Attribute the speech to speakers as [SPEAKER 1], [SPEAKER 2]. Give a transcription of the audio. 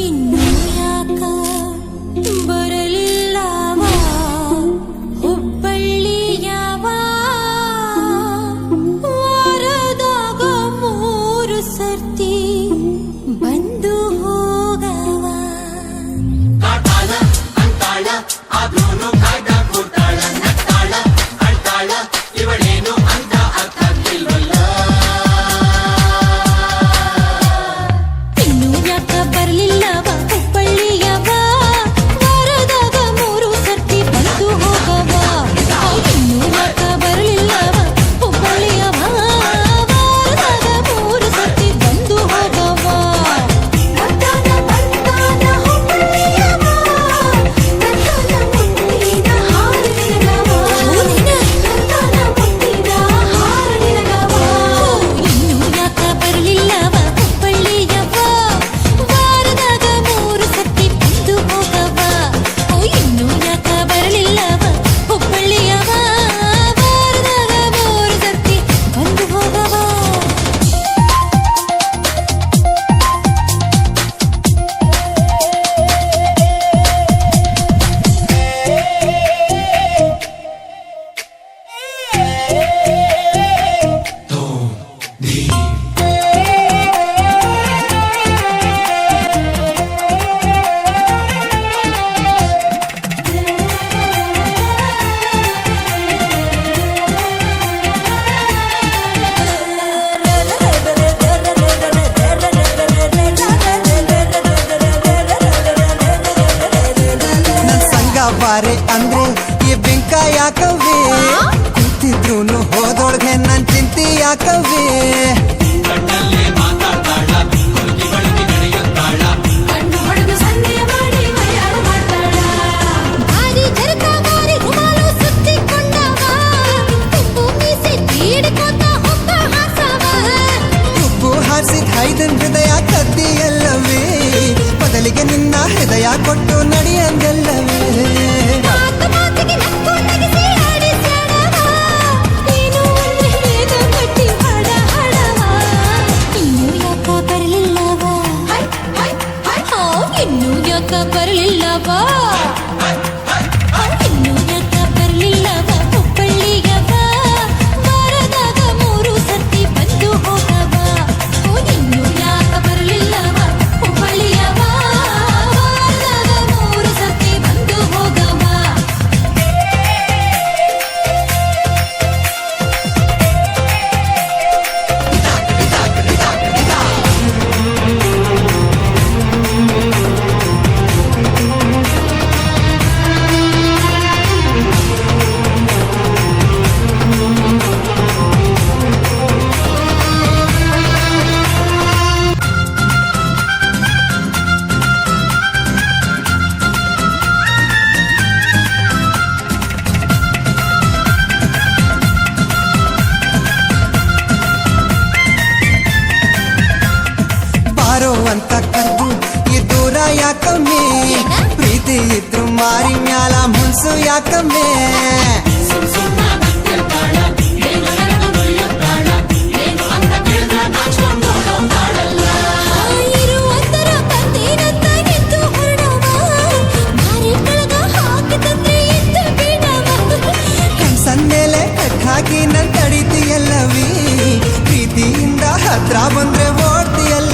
[SPEAKER 1] Hindi
[SPEAKER 2] ಯಾರೇ ಅಂದ್ರೆ ಈ ಬೆಂಕ ಯಾಕವೇ ಕೂತಿದ್ರು ಹೋದೊಳಗೆ ನನ್ ಚಿಂತಿ ಯಾಕವೇ ಹೃದಯ ಕದ್ದಿಯಲ್ಲವೇ ಬದಲಿಗೆ ನಿನ್ನ ಹೃದಯ ಕೊಟ್ಟು ನಡೆಯಂದಲ್ಲವೇ
[SPEAKER 1] அக்கா பரல் இல்லப்பா.
[SPEAKER 2] ಯಾಕಮ್ಮಿ? ಪ್ರೀತಿ ಇದ್ರು ಮಾರಿ ಮ್ಯಾಲ ಮುನ್ಸು ಯಾಕಮ್ಮೆ? ಕನ್ಸನ್ಮೇಲೆ ಕಟ್ಟಾಗಿ ನನ್ ತಡಿತೀಯಲ್ಲವಿ ಪ್ರೀತಿಯಿಂದ ಹತ್ರ ಬಂದ್ರೆ ಓಡ್ತೀಯಲ್ಲ.